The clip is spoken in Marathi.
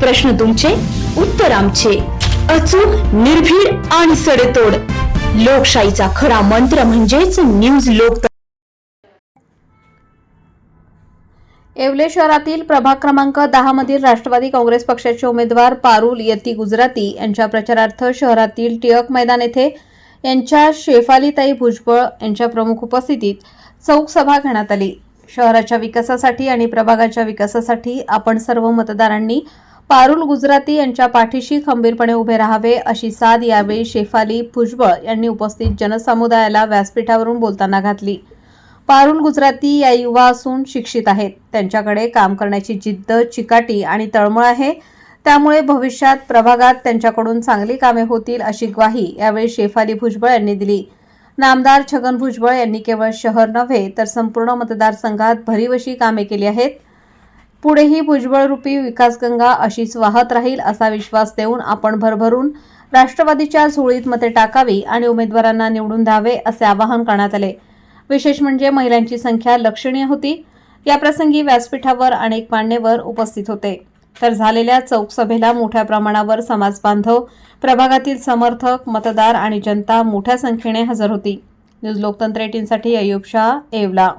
प्रश्न तुमचे उत्तर आमचे. अचूक निर्भीड आणि सडेतोड. लोकशाहीचा खरा मंत्र म्हणजेच न्यूज लोक येवले शहरातील प्रभाग क्रमांक दहा मधील राष्ट्रवादी काँग्रेस पक्षाचे उमेदवार पारुल यती गुजराती यांच्या प्रचारार्थ शहरातील टिळक मैदान येथे यांच्या शेफालीताई भुजबळ यांच्या प्रमुख उपस्थितीत चौक सभा घेण्यात आली. शहराच्या विकासासाठी आणि प्रभागाच्या विकासासाठी आपण सर्व मतदारांनी पारुल गुजराती यांच्या पाठीशी खंबीरपणे उभे राहावे अशी साद यावेळी शेफाली भुजबळ यांनी उपस्थित जनसमुदायाला व्यासपीठावरून बोलताना घातली. पारुल गुजराती या युवा असून शिक्षित आहेत. त्यांच्याकडे काम करण्याची जिद्द चिकाटी आणि तळमळ आहे. त्यामुळे भविष्यात प्रभागात त्यांच्याकडून चांगली कामे होतील अशी ग्वाही यावेळी शेफाली भुजबळ यांनी दिली. नामदार छगन भुजबळ यांनी केवळ शहर नव्हे तर संपूर्ण मतदारसंघात भरीवशी कामे केली आहेत. पुढेही भुजबळरूपी विकासगंगा अशीच वाहत राहील असा विश्वास देऊन आपण भरभरून राष्ट्रवादीच्या झोळीत मते टाकावी आणि उमेदवारांना निवडून द्यावे असे आवाहन करण्यात आले. विशेष म्हणजे महिलांची संख्या लक्षणीय होती. याप्रसंगी व्यासपीठावर अनेक मान्यवर उपस्थित होते. तर झालेल्या चौक सभेला मोठ्या प्रमाणावर समाजबांधव प्रभागातील समर्थक मतदार आणि जनता मोठ्या संख्येने हजर होती. न्यूज लोकतंत्र एटीनसाठी अयुब शाह येवला.